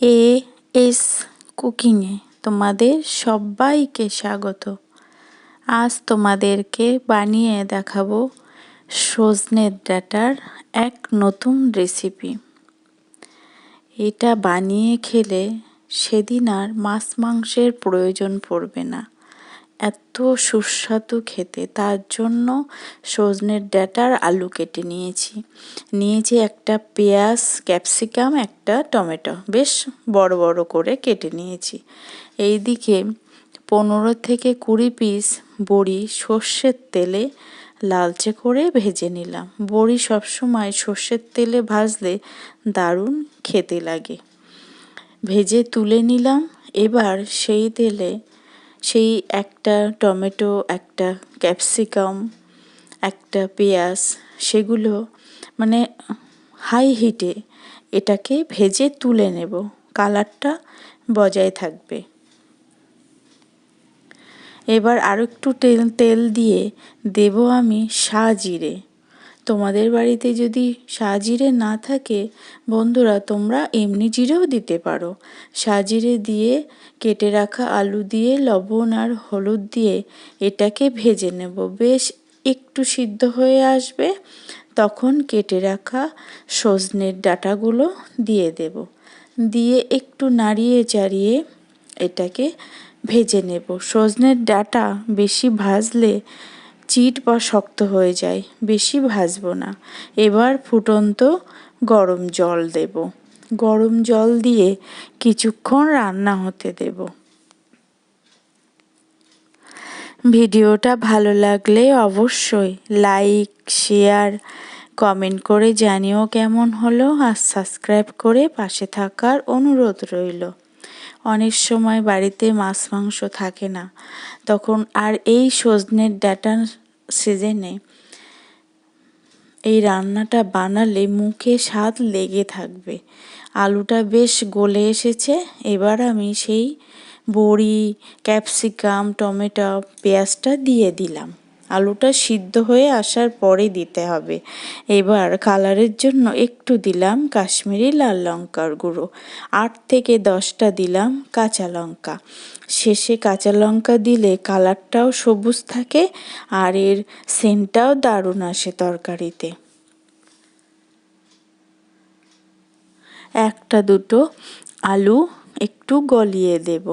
A S কুকিংয়ে তোমাদের সবাইকে স্বাগত। আজ তোমাদেরকে বানিয়ে দেখাবো সজনের ডাটার এক নতুন রেসিপি এটা বানিয়ে খেলে সেদিন আর মাছ মাংসের প্রয়োজন পড়বে না। এত সুস্বাদু খেতে, তার জন্য সজনের ডাঁটার আলু কেটে নিয়েছি। নিয়েছি একটা পেঁয়াজ, ক্যাপসিকাম, একটা টমেটো। বেশ বড় বড় করে কেটে নিয়েছি। এই দিকে পনেরো থেকে কুড়ি পিস বড়ি সর্ষের তেলে লালচে করে ভেজে নিলাম। বড়ি সবসময় সর্ষের তেলে ভাজলে দারুণ খেতে লাগে। ভেজে তুলে নিলাম। এবার সেই তেলে সেই একটা টমেটো, একটা ক্যাপসিকাম, একটা পেঁয়াজ, সেগুলো মানে হাই হিটে এটাকে ভেজে তুলে নেব। কালারটা বজায় থাকবে। এবার আরও একটু তেল তেল দিয়ে দেব আমি জিরে। তোমাদের বাড়িতে যদি জিরে না থাকে, বন্ধুরা, তোমরা এমনি জিরেও দিতে পারো। জিরে দিয়ে কেটে রাখা আলু দিয়ে, লবণ আর হলুদ দিয়ে এটাকে ভেজে নেব। বেশ একটু সিদ্ধ হয়ে আসবে, তখন কেটে রাখা সজনের ডাটাগুলো দিয়ে দেব। দিয়ে একটু নাড়িয়ে চাড়িয়ে এটাকে ভেজে নেব। সজনের ডাটা বেশি ভাজলে চিট বা শক্ত হয়ে যায়, বেশি ভাজবো না। এবার ফুটন্ত গরম জল দেব। গরম জল দিয়ে কিছুক্ষণ রান্না হতে দেব। ভিডিওটা ভালো লাগলে অবশ্যই লাইক, শেয়ার, কমেন্ট করে জানিও কেমন হলো আর সাবস্ক্রাইব করে পাশে থাকার অনুরোধ রইল। অনেক সময় বাড়িতে মাছ, মাংস থাকে না। তখন আর এই সজনের ডাটা সিজনে এই রান্নাটা বানালে মুখে স্বাদ লেগে থাকবে। আলুটা বেশ গলে এসেছে, এবার আমি সেই বড়ি, ক্যাপসিকাম, টমেটো, পেঁয়াজটা দিয়ে দিলাম। আলুটা সিদ্ধ হয়ে আসার পরে দিতে হবে। এবার কালারের জন্য একটু দিলাম কাশ্মীরি লাল লঙ্কার গুঁড়ো। আট থেকে দশটা দিলাম কাঁচা লঙ্কা। শেষে কাঁচা লঙ্কা দিলে কালারটাও সবুজ থাকে আর এর সেন্টটাও দারুণ আসে তরকারিতে। একটা দুটো আলু একটু গলিয়ে দেব।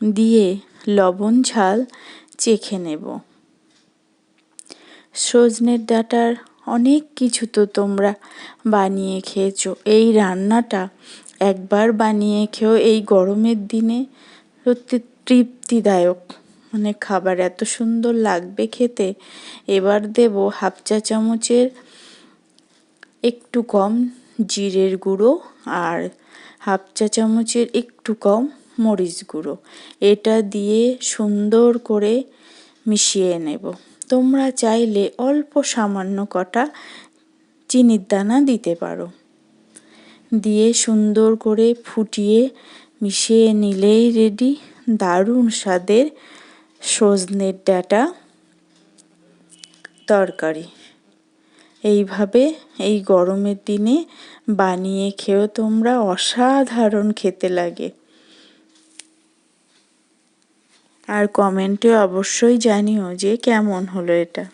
দিয়ে লবণ, ঝাল চেখে নেব। সজনের ডাটার অনেক কিছু তো তোমরা বানিয়ে খেয়েছো। এই রান্নাটা একবার বানিয়ে খেয়েও এই গরমের দিনে সত্যি তৃপ্তিদায়ক। মানে খাবার এত সুন্দর লাগবে খেতে। এবার দেব হাফ চা চামচের একটু কম জিরের গুঁড়ো আর হাফ চা চামচের একটু কম মরিচ গুঁড়ো। এটা দিয়ে সুন্দর করে মিশিয়ে নেব। তোমরা চাইলে অল্প সামান্য কটা চিনির দানা দিতে পারো। দিয়ে সুন্দর করে ফুটিয়ে মিশিয়ে নিলেই রেডি দারুণ স্বাদের সজনের ডাটা তরকারি। এইভাবে এই গরমের দিনে বানিয়ে খেয়েও তোমরা অসাধারণ খেতে লাগে। আর কমেন্টে অবশ্যই জানিও যে কেমন হলো এটা।